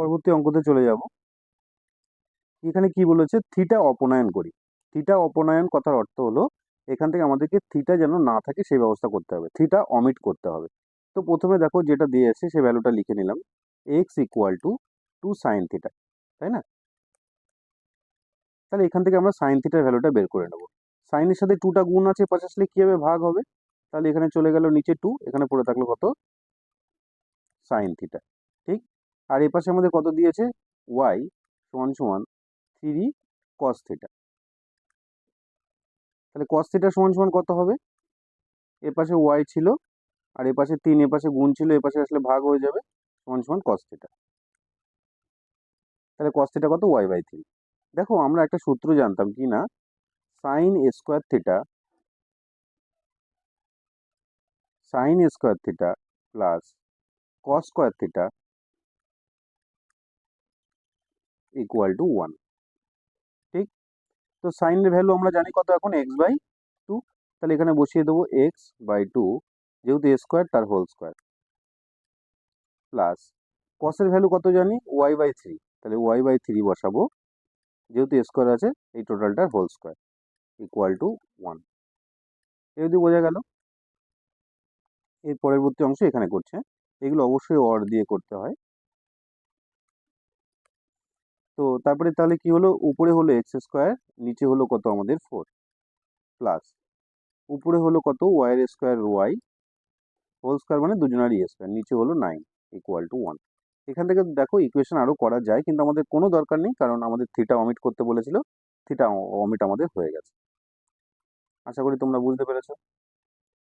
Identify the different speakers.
Speaker 1: পরবর্তী অঙ্কতে চলে যাব। এখানে কি বলেছে? থিটা অপনয়ন করি। থিটা অপনয়ন কথার অর্থ হলো, এখান থেকে আমাদেরকে থিটা যেন না থাকে সেই ব্যবস্থা করতে হবে। থিটা অমিট করতে হবে। তো প্রথমে দেখো যেটা দিয়ে আছে সেই ভ্যালুটা লিখে নিলাম। X equal to two sine theta তাই না? তাহলে এখান থেকে আমরা সাইন থিটার ভ্যালুটা বের করে নেব। সাইনের সাথে টুটা গুণ আছে পাশে আসলে কী হবে? ভাগ হবে। তাহলে এখানে চলে গেল নিচে টু এখানে পড়ে থাকল কত? সাইন থিটা ঠিক? আর এ পাশে আমাদের কত দিয়েছে? ওয়াই সমান সমান থ্রি কস থিটা তাহলে কস থিটা সমান সমান কত হবে? এ পাশে ওয়াই ছিল, আর এ পাশে তিন, এ পাশে গুণ ছিল, এ পাশে আসলে ভাগ হয়ে যাবে, সমান সমান কস থিটা তাহলে কস থিটা কত? ওয়াই বাই থ্রি দেখো, আমরা একটা সূত্র জানতাম কি না? Sine square theta sine square theta plus cos square theta equal to one ঠিক? তো সাইনের ভ্যালু আমরা জানি কত এখন? এক্স বাই টু তাহলে এখানে বসিয়ে দেবো এক্স বাই টু যেহেতু এ স্কোয়ার তার হোল স্কোয়ার প্লাস কসের ভ্যালু কত জানি? ওয়াই বাই থ্রি তাহলে ওয়াই বাই থ্রি বসাবো। যেহেতু স্কোয়ার আছে, এই টোটালটার whole square equal to one এ যদি বোঝা গেল? এর পরবর্তী অংশ এখানে করছে। এগুলো অবশ্যই অর দিয়ে করতে হয়। তো তারপরে তাহলে কি হলো? উপরে হলো এক্স স্কোয়ার নিচে হলো কত আমাদের ফোর প্লাস উপরে হলো কত ওয়াইয়ের স্কোয়ার ওয়াই হোল স্কোয়ার মানে দুজনারই স্কোয়ার নিচে হলো নাইন ইকুয়াল টু ওয়ান এখান থেকে দেখো ইকুয়েশন আরও করা যায়, কিন্তু আমাদের কোনো দরকার নেই, কারণ আমাদের থিটা অমিট করতে বলেছিল থিটা অমিট আমাদের হয়ে গেছে। আশা করি তোমরা বুঝতে পেরেছ।